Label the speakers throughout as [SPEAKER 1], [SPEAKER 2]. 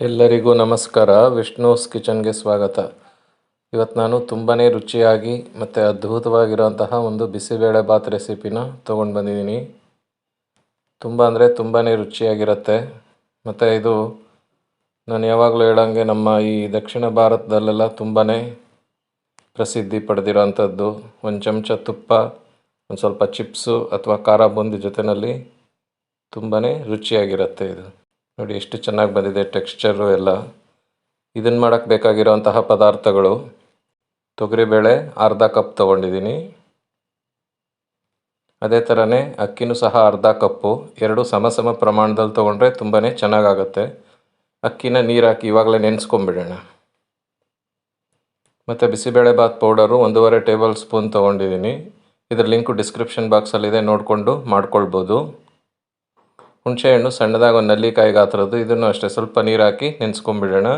[SPEAKER 1] ಎಲ್ಲರಿಗೂ ನಮಸ್ಕಾರ. ವಿಷ್ಣುಸ್ ಕಿಚನ್ಗೆ ಸ್ವಾಗತ. ಇವತ್ತು ನಾನು ತುಂಬಾ ರುಚಿಯಾಗಿ ಮತ್ತು ಅದ್ಭುತವಾಗಿರೋಂತಹ ಒಂದು ಬಿಸಿಬೇಳೆ ಬಾತ್ ರೆಸಿಪಿನ ತೊಗೊಂಡು ಬಂದಿದ್ದೀನಿ. ತುಂಬ ಅಂದರೆ ತುಂಬಾ ರುಚಿಯಾಗಿರುತ್ತೆ. ಮತ್ತು ಇದು ನಾನು ಯಾವಾಗಲೂ ಹೇಳೋಂಗೆ ನಮ್ಮ ಈ ದಕ್ಷಿಣ ಭಾರತದಲ್ಲೆಲ್ಲ ತುಂಬಾ ಪ್ರಸಿದ್ಧಿ ಪಡೆದಿರೋಂಥದ್ದು ಒಂದು ಚಮಚ ತುಪ್ಪ, ಒಂದು ಸ್ವಲ್ಪ ಚಿಪ್ಸು ಅಥವಾ ಖಾರ ಬೂಂದಿ ಜೊತೆಯಲ್ಲಿ ತುಂಬಾ ರುಚಿಯಾಗಿರುತ್ತೆ ಇದು. ನೋಡಿ, ಎಷ್ಟು ಚೆನ್ನಾಗಿ ಬಂದಿದೆ ಟೆಕ್ಸ್ಚರು ಎಲ್ಲ. ಇದನ್ನು ಮಾಡೋಕ್ಕೆ ಬೇಕಾಗಿರೋಂತಹ ಪದಾರ್ಥಗಳು. ತೊಗರಿಬೇಳೆ ಅರ್ಧ ಕಪ್ ತೊಗೊಂಡಿದ್ದೀನಿ. ಅದೇ ಥರನೇ ಅಕ್ಕಿನೂ ಸಹ ಅರ್ಧ ಕಪ್ಪು. ಎರಡು ಸಮ ಸಮ ಪ್ರಮಾಣದಲ್ಲಿ ತೊಗೊಂಡ್ರೆ ತುಂಬಾ ಚೆನ್ನಾಗಾಗುತ್ತೆ. ಅಕ್ಕಿನ ನೀರು ಹಾಕಿ ಇವಾಗಲೇ ನೆನೆಸ್ಕೊಂಬಿಡೋಣ. ಮತ್ತು ಬಿಸಿಬೇಳೆ ಬಾತ್ ಪೌಡರು ಒಂದೂವರೆ ಟೇಬಲ್ ಸ್ಪೂನ್ ತೊಗೊಂಡಿದ್ದೀನಿ. ಇದರ ಲಿಂಕು ಡಿಸ್ಕ್ರಿಪ್ಷನ್ ಬಾಕ್ಸಲ್ಲಿದೆ, ನೋಡಿಕೊಂಡು ಮಾಡ್ಕೊಳ್ಬೋದು. ಹುಣಸೆಹಣ್ಣು ಸಣ್ಣದಾಗಿ ಒಂದು ನಲ್ಲಿಕಾಯಿ ಗಾತ್ರದ್ದು, ಇದನ್ನು ಅಷ್ಟೇ ಸ್ವಲ್ಪ ನೀರು ಹಾಕಿ ನೆನೆಸ್ಕೊಂಬಿಡೋಣ.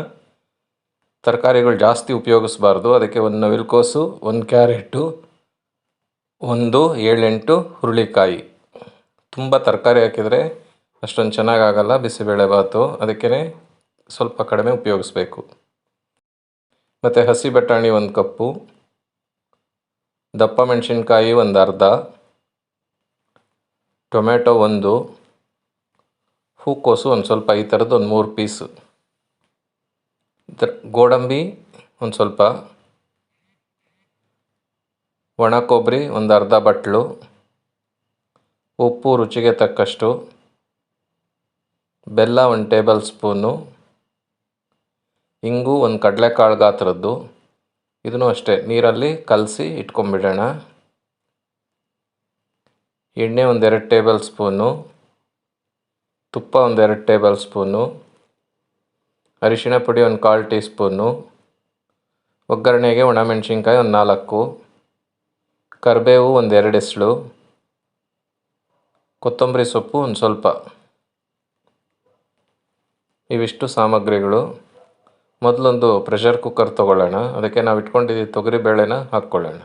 [SPEAKER 1] ತರಕಾರಿಗಳು ಜಾಸ್ತಿ ಉಪಯೋಗಿಸ್ಬಾರ್ದು. ಅದಕ್ಕೆ ಒಂದು ನವಿಲುಕೋಸು ಒಂದು ಕ್ಯಾರೆಟು, ಒಂದು ಏಳೆಂಟು ಹುರುಳಿಕಾಯಿ. ತುಂಬ ತರಕಾರಿ ಹಾಕಿದರೆ ಅಷ್ಟೊಂದು ಚೆನ್ನಾಗಾಗಲ್ಲ, ಬಿಸಿಬೇಳೆ ಬಾತು. ಅದಕ್ಕೇ ಸ್ವಲ್ಪ ಕಡಿಮೆ ಉಪಯೋಗಿಸ್ಬೇಕು. ಮತ್ತು ಹಸಿ ಬಟಾಣಿ ಒಂದು ಕಪ್ಪು. ದಪ್ಪ ಮೆಣಸಿನ್ಕಾಯಿ ಒಂದು ಅರ್ಧ. ಟೊಮೆಟೊ ಒಂದು. ಹೂಕೋಸು ಒಂದು ಸ್ವಲ್ಪ ಈ ಥರದ್ದು ಒಂದು ಮೂರು ಪೀಸು ಗೋಡಂಬಿ ಒಂದು ಸ್ವಲ್ಪ. ಒಣ ಕೊಬ್ಬರಿ ಒಂದು ಅರ್ಧ ಬಟ್ಲು. ಉಪ್ಪು ರುಚಿಗೆ ತಕ್ಕಷ್ಟು. ಬೆಲ್ಲ ಒಂದು ಟೇಬಲ್ ಸ್ಪೂನು. ಇಂಗು ಒಂದು ಕಡಲೆಕಾಳು ಗಾತ್ರದ್ದು. ಇದನ್ನು ಅಷ್ಟೇ, ನೀರಲ್ಲಿ ಕಲಸಿ ಇಟ್ಕೊಂಬಿಡೋಣ ಎಣ್ಣೆ ಒಂದೆರಡು ಟೇಬಲ್ ಸ್ಪೂನು. ತುಪ್ಪ ಒಂದೆರಡು ಟೇಬಲ್ ಸ್ಪೂನು, ಅರಿಶಿಣ ಪುಡಿ ಒಂದು ಕಾಲು ಟೀ ಸ್ಪೂನು ಒಗ್ಗರಣೆಗೆ ಒಣಮೆಣ್ಸಿನ್ಕಾಯಿ ಒಂದು ನಾಲ್ಕು, ಕರಿಬೇವು ಒಂದು ಎರಡು ಎಸಳು ಕೊತ್ತಂಬರಿ ಸೊಪ್ಪು ಒಂದು ಸ್ವಲ್ಪ. ಇವಿಷ್ಟು ಸಾಮಗ್ರಿಗಳು. ಮೊದಲೊಂದು ಪ್ರೆಷರ್ ಕುಕ್ಕರ್ ತೊಗೊಳ್ಳೋಣ. ಅದಕ್ಕೆ ನಾವು ಇಟ್ಕೊಂಡಿದ್ದೀವಿ ತೊಗರಿ ಬೇಳೆನ ಹಾಕ್ಕೊಳ್ಳೋಣ.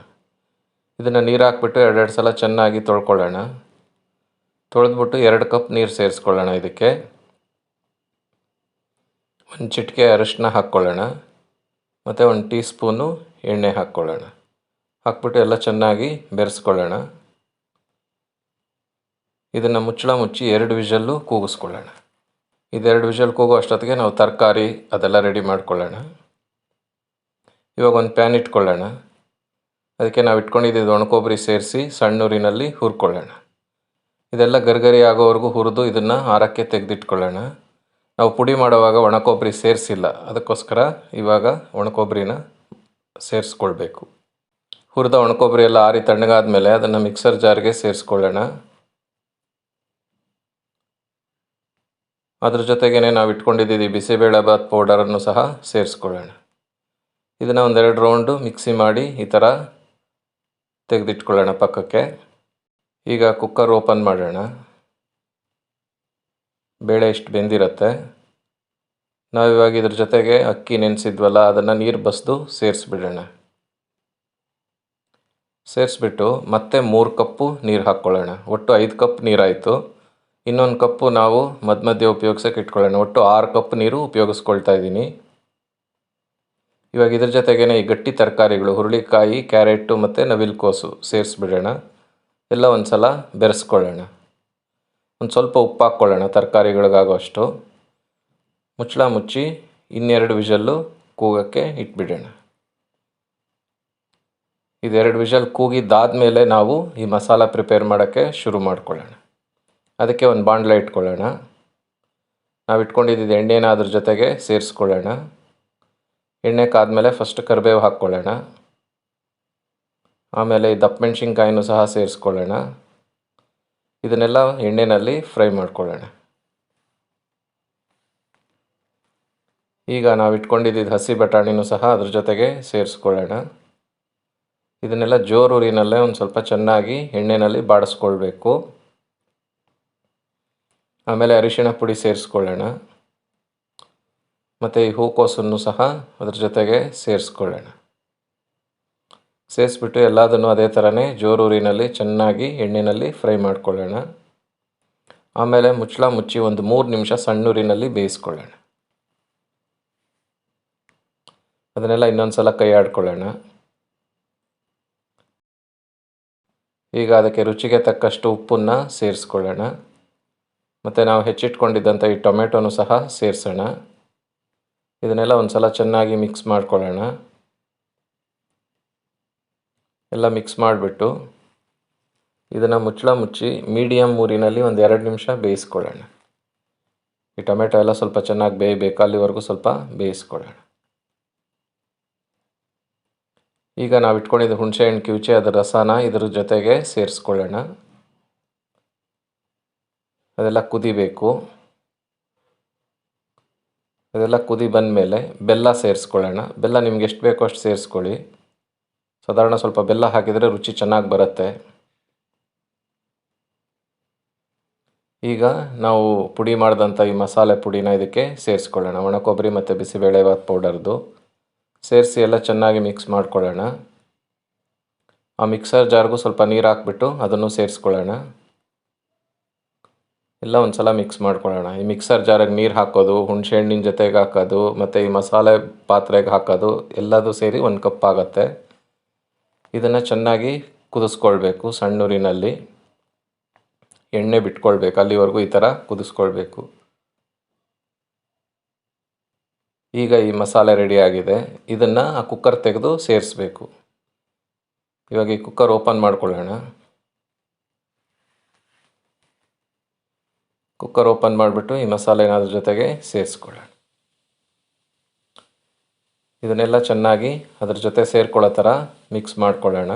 [SPEAKER 1] ಇದನ್ನು ನೀರು ಹಾಕ್ಬಿಟ್ಟು ಎರಡೆರಡು ಸಲ ಚೆನ್ನಾಗಿ ತೊಳ್ಕೊಳ್ಳೋಣ. ತೊಳೆದ್ಬಿಟ್ಟು ಎರಡು ಕಪ್ ನೀರು ಸೇರಿಸ್ಕೊಳ್ಳೋಣ ಇದಕ್ಕೆ. ಒಂದು ಚಿಟಿಕೆ ಅರಿಶಿನ ಹಾಕ್ಕೊಳ್ಳೋಣ. ಮತ್ತು ಒಂದು ಟೀ ಸ್ಪೂನು ಎಣ್ಣೆ ಹಾಕ್ಕೊಳ್ಳೋಣ. ಹಾಕ್ಬಿಟ್ಟು ಎಲ್ಲ ಚೆನ್ನಾಗಿ ಬೆರೆಸ್ಕೊಳ್ಳೋಣ. ಇದನ್ನು ಮುಚ್ಚಳ ಮುಚ್ಚಿ ಎರಡು ವಿಷಲ್ಲು ಕೂಗಿಸ್ಕೊಳ್ಳೋಣ. ಇದೆರಡು ವಿಷಲ್ ಕೂಗೋ ಅಷ್ಟೊತ್ತಿಗೆ ನಾವು ತರಕಾರಿ ಅದೆಲ್ಲ ರೆಡಿ ಮಾಡ್ಕೊಳ್ಳೋಣ. ಇವಾಗ ಒಂದು ಪ್ಯಾನ್ ಇಟ್ಕೊಳ್ಳೋಣ. ಅದಕ್ಕೆ ನಾವು ಇಟ್ಕೊಂಡಿದ್ದು ಒಣಕೊಬ್ಬರಿ ಸೇರಿಸಿ ಸಣ್ಣೂರಿನಲ್ಲಿ ಹುರ್ಕೊಳ್ಳೋಣ. ಇದೆಲ್ಲ ಗರ್ಗರಿ ಆಗೋವರೆಗೂ ಹುರಿದು ಇದನ್ನು ಆರಕ್ಕೆ ತೆಗೆದಿಟ್ಕೊಳ್ಳೋಣ. ನಾವು ಪುಡಿ ಮಾಡುವಾಗ ಒಣಕೊಬ್ಬರಿ ಸೇರಿಸಿಲ್ಲ. ಅದಕ್ಕೋಸ್ಕರ ಇವಾಗ ಒಣಕೊಬ್ಬರಿನ ಸೇರಿಸ್ಕೊಳ್ಬೇಕು. ಹುರಿದ ಒಣಕೊಬ್ಬರಿ ಎಲ್ಲ ಆರಿ ತಣ್ಣಗಾದ ಮೇಲೆ ಅದನ್ನು ಮಿಕ್ಸರ್ ಜಾರ್ಗೆ ಸೇರಿಸ್ಕೊಳ್ಳೋಣ. ಅದ್ರ ಜೊತೆಗೇ ನಾವು ಇಟ್ಕೊಂಡಿದ್ದೀವಿ ಬಿಸಿಬೇಳೆ ಬಾತ್ ಪೌಡರನ್ನು ಸಹ ಸೇರಿಸ್ಕೊಳ್ಳೋಣ. ಇದನ್ನು ಒಂದೆರಡು ರೌಂಡು ಮಿಕ್ಸಿ ಮಾಡಿ ಈ ಥರ ತೆಗೆದಿಟ್ಕೊಳ್ಳೋಣ ಪಕ್ಕಕ್ಕೆ. ಈಗ ಕುಕ್ಕರ್ ಓಪನ್ ಮಾಡೋಣ. ಬೇಳೆ ಇಷ್ಟು ಬೆಂದಿರತ್ತೆ. ನಾವಿವಾಗ ಇದ್ರ ಜೊತೆಗೆ ಅಕ್ಕಿ ನೆನೆಸಿದ್ವಲ್ಲ, ಅದನ್ನು ನೀರು ಬಸಿದು ಸೇರಿಸ್ಬಿಡೋಣ. ಸೇರಿಸ್ಬಿಟ್ಟು ಮತ್ತೆ ಮೂರು ಕಪ್ಪು ನೀರು ಹಾಕ್ಕೊಳ್ಳೋಣ. ಒಟ್ಟು ಐದು ಕಪ್ ನೀರಾಯಿತು. ಇನ್ನೊಂದು ಕಪ್ಪು ನಾವು ಮಧ್ಯ ಮಧ್ಯೆ ಉಪಯೋಗಿಸೋಕೆ ಇಟ್ಕೊಳ್ಳೋಣ. ಒಟ್ಟು ಆರು ಕಪ್ ನೀರು ಉಪಯೋಗಿಸ್ಕೊಳ್ತಾ ಇದ್ದೀನಿ. ಇವಾಗ ಇದ್ರ ಜೊತೆಗೇ ಈ ಗಟ್ಟಿ ತರಕಾರಿಗಳು, ಹುರುಳಿಕಾಯಿ, ಕ್ಯಾರೆಟು ಮತ್ತು ನವಿಲುಕೋಸು ಸೇರಿಸ್ಬಿಡೋಣ. ಎಲ್ಲ ಒಂದು ಸಲ ಬೆರೆಸ್ಕೊಳ್ಳೋಣ. ಒಂದು ಸ್ವಲ್ಪ ಉಪ್ಪು ಹಾಕ್ಕೊಳ್ಳೋಣ ತರಕಾರಿಗಳಿಗಾಗೋಷ್ಟು ಮುಚ್ಚಳ ಮುಚ್ಚಿ ಇನ್ನೆರಡು ವಿಷಲ್ಲು ಕೂಗೋಕ್ಕೆ ಇಟ್ಬಿಡೋಣ. ಇದೆರಡು ವಿಷಲ್ ಕೂಗಿದ್ದಾದಮೇಲೆ ನಾವು ಈ ಮಸಾಲ ಪ್ರಿಪೇರ್ ಮಾಡೋಕ್ಕೆ ಶುರು ಮಾಡ್ಕೊಳ್ಳೋಣ. ಅದಕ್ಕೆ ಒಂದು ಬಾಂಡ್ಲ ಇಟ್ಕೊಳ್ಳೋಣ. ನಾವು ಇಟ್ಕೊಂಡಿದ್ದು ಎಣ್ಣೆನ ಅದ್ರ ಜೊತೆಗೆ ಸೇರಿಸ್ಕೊಳ್ಳೋಣ. ಎಣ್ಣೆ ಕಾದ್ಮೇಲೆ ಫಸ್ಟ್ ಕರಿಬೇವು ಹಾಕ್ಕೊಳ್ಳೋಣ. ಆಮೇಲೆ ದಪ್ಪ ಮೆಣಸಿನ್ಕಾಯಿನೂ ಸಹ ಸೇರಿಸ್ಕೊಳ್ಳೋಣ. ಇದನ್ನೆಲ್ಲ ಎಣ್ಣೆಯಲ್ಲಿ ಫ್ರೈ ಮಾಡ್ಕೊಳ್ಳೋಣ. ಈಗ ನಾವು ಇಟ್ಕೊಂಡಿದ್ದ ಹಸಿ ಬಟಾಣಿನೂ ಸಹ ಅದ್ರ ಜೊತೆಗೆ ಸೇರಿಸ್ಕೊಳ್ಳೋಣ. ಇದನ್ನೆಲ್ಲ ಜೋರೂರಿನಲ್ಲೇ ಒಂದು ಸ್ವಲ್ಪ ಚೆನ್ನಾಗಿ ಎಣ್ಣೆಯಲ್ಲಿ ಬಾಡಿಸ್ಕೊಳ್ಬೇಕು. ಆಮೇಲೆ ಅರಿಶಿಣ ಪುಡಿ ಸೇರಿಸ್ಕೊಳ್ಳೋಣ. ಮತ್ತು ಈ ಹೂಕೋಸನ್ನು ಸಹ ಅದ್ರ ಜೊತೆಗೆ ಸೇರಿಸ್ಕೊಳ್ಳೋಣ. ಸೇರಿಸ್ಬಿಟ್ಟು ಎಲ್ಲದನ್ನು ಅದೇ ಥರನೇ ಜೋರೂರಿನಲ್ಲಿ ಚೆನ್ನಾಗಿ ಎಣ್ಣೆಯಲ್ಲಿ ಫ್ರೈ ಮಾಡ್ಕೊಳ್ಳೋಣ. ಆಮೇಲೆ ಮುಚ್ಚಳ ಮುಚ್ಚಿ ಒಂದು ಮೂರು ನಿಮಿಷ ಸಣ್ಣೂರಿನಲ್ಲಿ ಬೇಯಿಸ್ಕೊಳ್ಳೋಣ. ಅದನ್ನೆಲ್ಲ ಇನ್ನೊಂದು ಸಲ ಕೈ ಆಡ್ಕೊಳ್ಳೋಣ ಈಗ ಅದಕ್ಕೆ ರುಚಿಗೆ ತಕ್ಕಷ್ಟು ಉಪ್ಪನ್ನು ಸೇರಿಸ್ಕೊಳ್ಳೋಣ. ಮತ್ತು ನಾವು ಹೆಚ್ಚಿಟ್ಕೊಂಡಿದ್ದಂಥ ಈ ಟೊಮೆಟೊನೂ ಸಹ ಸೇರಿಸೋಣ. ಇದನ್ನೆಲ್ಲ ಒಂದು ಸಲ ಚೆನ್ನಾಗಿ ಮಿಕ್ಸ್ ಮಾಡ್ಕೊಳ್ಳೋಣ. ಎಲ್ಲ ಮಿಕ್ಸ್ ಮಾಡಿಬಿಟ್ಟು ಇದನ್ನು ಮುಚ್ಚಳ ಮುಚ್ಚಿ ಮೀಡಿಯಮ್ ಊರಿನಲ್ಲಿ ಒಂದು ಎರಡು ನಿಮಿಷ ಬೇಯಿಸ್ಕೊಳ್ಳೋಣ. ಈ ಟೊಮೆಟೊ ಎಲ್ಲ ಸ್ವಲ್ಪ ಚೆನ್ನಾಗಿ ಬೇಯಬೇಕು ಅಲ್ಲಿವರೆಗೂ ಸ್ವಲ್ಪ ಬೇಯಿಸ್ಕೊಳ್ಳೋಣ. ಈಗ ನಾವು ಇಟ್ಕೊಂಡಿದ್ದು ಹುಣಸೆಹಣ್ಣು ಕಿವುಚಿ ಅದರ ರಸನ ಇದ್ರ ಜೊತೆಗೆ ಸೇರಿಸ್ಕೊಳ್ಳೋಣ. ಅದೆಲ್ಲ ಕುದಿಬೇಕು. ಅದೆಲ್ಲ ಕುದಿ ಬಂದಮೇಲೆ ಬೆಲ್ಲ ಸೇರಿಸ್ಕೊಳ್ಳೋಣ. ಬೆಲ್ಲ ನಿಮ್ಗೆ ಎಷ್ಟು ಬೇಕೋ ಅಷ್ಟು ಸೇರಿಸ್ಕೊಳ್ಳಿ. ಸಾಧಾರಣ ಸ್ವಲ್ಪ ಬೆಲ್ಲ ಹಾಕಿದರೆ ರುಚಿ ಚೆನ್ನಾಗಿ ಬರುತ್ತೆ. ಈಗ ನಾವು ಪುಡಿ ಮಾಡಿದಂಥ ಈ ಮಸಾಲೆ ಪುಡಿನ ಇದಕ್ಕೆ ಸೇರಿಸ್ಕೊಳ್ಳೋಣ. ಒಣ ಕೊಬ್ಬರಿ ಮತ್ತು ಬಿಸಿಬೇಳೆಬಾತ್ ಪೌಡರ್ದು. ಸೇರಿಸಿ ಎಲ್ಲ ಚೆನ್ನಾಗಿ ಮಿಕ್ಸ್ ಮಾಡ್ಕೊಳ್ಳೋಣ. ಆ ಮಿಕ್ಸರ್ ಜಾರ್ಗೂ ಸ್ವಲ್ಪ ನೀರು ಹಾಕ್ಬಿಟ್ಟು ಅದನ್ನು ಸೇರಿಸ್ಕೊಳ್ಳೋಣ. ಎಲ್ಲ ಒಂದು ಸಲ ಮಿಕ್ಸ್ ಮಾಡ್ಕೊಳ್ಳೋಣ. ಈ ಮಿಕ್ಸರ್ ಜಾರಿಗೆ ನೀರು ಹಾಕೋದು ಹುಣಸೆ ಹಣ್ಣಿನ ಜೊತೆಗೆ ಹಾಕೋದು, ಮತ್ತು ಈ ಮಸಾಲೆ ಪಾತ್ರೆಗೆ ಹಾಕೋದು ಎಲ್ಲದೂ ಸೇರಿ ಒಂದು ಕಪ್ ಆಗುತ್ತೆ. ಇದನ್ನು ಚೆನ್ನಾಗಿ ಕುದಿಸ್ಕೊಳ್ಬೇಕು ಸಣ್ಣೂರಿನಲ್ಲಿ. ಎಣ್ಣೆ ಬಿಟ್ಕೊಳ್ಬೇಕು, ಅಲ್ಲಿವರೆಗೂ ಈ ಥರ ಕುದಿಸ್ಕೊಳ್ಬೇಕು. ಈಗ ಈ ಮಸಾಲೆ ರೆಡಿಯಾಗಿದೆ ಇದನ್ನು ಆ ಕುಕ್ಕರ್ ತೆಗೆದು ಸೇರಿಸ್ಬೇಕು. ಇವಾಗ ಈ ಕುಕ್ಕರ್ ಓಪನ್ ಮಾಡ್ಕೊಳ್ಳೋಣ. ಕುಕ್ಕರ್ ಓಪನ್ ಮಾಡಿಬಿಟ್ಟು ಈ ಮಸಾಲೆನ ಜೊತೆಗೆ ಸೇರಿಸ್ಕೊಳ್ಳೋಣ. ಇದನ್ನೆಲ್ಲ ಚೆನ್ನಾಗಿ ಅದ್ರ ಜೊತೆ ಸೇರ್ಕೊಳ್ಳೋ ಥರ ಮಿಕ್ಸ್ ಮಾಡ್ಕೊಳ್ಳೋಣ.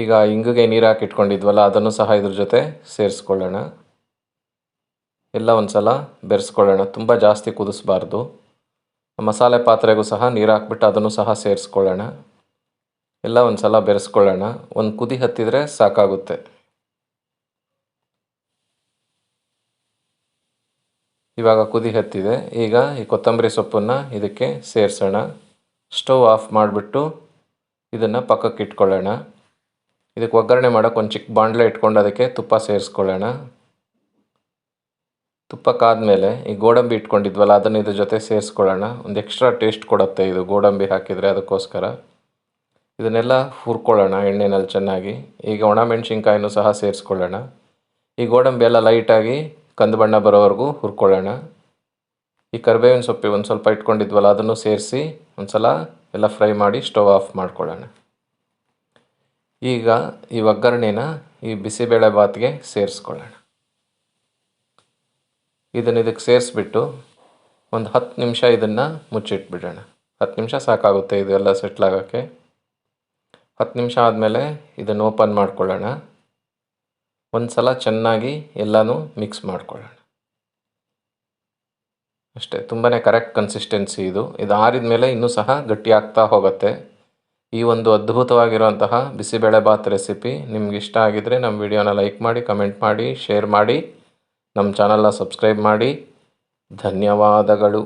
[SPEAKER 1] ಈಗ ಇಂಗಿಗೆ ನೀರು ಹಾಕಿಟ್ಕೊಂಡಿದ್ವಲ್ಲ ಅದನ್ನು ಸಹ ಇದ್ರ ಜೊತೆ ಸೇರಿಸ್ಕೊಳ್ಳೋಣ. ಎಲ್ಲ ಒಂದು ಸಲ ಬೆರೆಸ್ಕೊಳ್ಳೋಣ, ತುಂಬ ಜಾಸ್ತಿ ಕುದಿಸ್ಬಾರ್ದು. ಮಸಾಲೆ ಪಾತ್ರೆಗೂ ಸಹ ನೀರು ಹಾಕ್ಬಿಟ್ಟು ಅದನ್ನು ಸಹ ಸೇರಿಸ್ಕೊಳ್ಳೋಣ. ಎಲ್ಲ ಒಂದು ಸಲ ಬೆರೆಸ್ಕೊಳ್ಳೋಣ, ಒಂದು ಕುದಿ ಹತ್ತಿದರೆ ಸಾಕಾಗುತ್ತೆ. ಇವಾಗ ಕುದಿ ಹತ್ತಿದೆ. ಈಗ ಈ ಕೊತ್ತಂಬರಿ ಸೊಪ್ಪನ್ನು ಇದಕ್ಕೆ ಸೇರಿಸೋಣ. ಸ್ಟವ್ ಆಫ್ ಮಾಡಿಬಿಟ್ಟು ಇದನ್ನು ಪಕ್ಕಕ್ಕೆ ಇಟ್ಕೊಳ್ಳೋಣ. ಇದಕ್ಕೆ ಒಗ್ಗರಣೆ ಮಾಡೋಕ್ಕೆ ಒಂದು ಚಿಕ್ಕ ಬಾಂಡ್ಲೆ ಇಟ್ಕೊಂಡು ಅದಕ್ಕೆ ತುಪ್ಪ ಸೇರಿಸ್ಕೊಳ್ಳೋಣ. ತುಪ್ಪಕ್ಕಾದಮೇಲೆ ಈ ಗೋಡಂಬಿ ಇಟ್ಕೊಂಡಿದ್ವಲ್ಲ, ಅದನ್ನು ಇದ್ರ ಜೊತೆ ಸೇರಿಸ್ಕೊಳ್ಳೋಣ. ಒಂದು ಎಕ್ಸ್ಟ್ರಾ ಟೇಸ್ಟ್ ಕೊಡುತ್ತೆ ಇದು ಗೋಡಂಬಿ ಹಾಕಿದರೆ ಅದಕ್ಕೋಸ್ಕರ. ಇದನ್ನೆಲ್ಲ ಹುರ್ಕೊಳ್ಳೋಣ ಎಣ್ಣೆನಲ್ಲಿ ಚೆನ್ನಾಗಿ. ಈಗ ಒಣಮೆಣ್ಸಿನ್ಕಾಯಿನೂ ಸಹ ಸೇರಿಸ್ಕೊಳ್ಳೋಣ. ಈ ಗೋಡಂಬಿ ಎಲ್ಲ ಲೈಟಾಗಿ ಕಂದು ಬಣ್ಣ ಬರೋವರೆಗೂ ಹುರ್ಕೊಳ್ಳೋಣ. ಈ ಕರಿಬೇವಿನ ಸೊಪ್ಪಿ ಒಂದು ಸ್ವಲ್ಪ ಇಟ್ಕೊಂಡಿದ್ವಲ್ಲ, ಅದನ್ನು ಸೇರಿಸಿ ಒಂದು ಸಲ ಎಲ್ಲ ಫ್ರೈ ಮಾಡಿ ಸ್ಟವ್ ಆಫ್ ಮಾಡ್ಕೊಳ್ಳೋಣ. ಈಗ ಈ ಒಗ್ಗರಣೆನ ಈ ಬಿಸಿಬೇಳೆ ಬಾತ್ಗೆ ಸೇರಿಸ್ಕೊಳ್ಳೋಣ. ಇದನ್ನು ಇದಕ್ಕೆ ಸೇರಿಸ್ಬಿಟ್ಟು ಒಂದು ಹತ್ತು ನಿಮಿಷ ಇದನ್ನು ಮುಚ್ಚಿಟ್ಬಿಡೋಣ. ಹತ್ತು ನಿಮಿಷ ಸಾಕಾಗುತ್ತೆ, ಇದೆಲ್ಲ ಸೆಟ್ಲಾಗೋಕ್ಕೆ ಹತ್ತು ನಿಮಿಷ ಆದಮೇಲೆ ಇದನ್ನು ಓಪನ್ ಮಾಡ್ಕೊಳ್ಳೋಣ. ಒಂದು ಸಲ ಚೆನ್ನಾಗಿ ಎಲ್ಲನೂ ಮಿಕ್ಸ್ ಮಾಡ್ಕೊಳ್ಳೋಣ. ಅಷ್ಟೇ ತುಂಬಾ ಕರೆಕ್ಟ್ ಕನ್ಸಿಸ್ಟೆನ್ಸಿ ಇದು. ಇದು ಆರಿದ ಮೇಲೆ ಇನ್ನೂ ಸಹ ಗಟ್ಟಿಯಾಗ್ತಾ ಹೋಗುತ್ತೆ. ಈ ಒಂದು ಅದ್ಭುತವಾಗಿರುವಂತಹ ಬಿಸಿಬೇಳೆಬಾತ್ ರೆಸಿಪಿ ನಿಮ್ಗೆ ಇಷ್ಟ ಆಗಿದರೆ ನಮ್ಮ ವಿಡಿಯೋನ ಲೈಕ್ ಮಾಡಿ ಕಮೆಂಟ್ ಮಾಡಿ ಶೇರ್ ಮಾಡಿ, ನಮ್ಮ ಚಾನಲ್ನ ಸಬ್ಸ್ಕ್ರೈಬ್ ಮಾಡಿ. ಧನ್ಯವಾದಗಳು.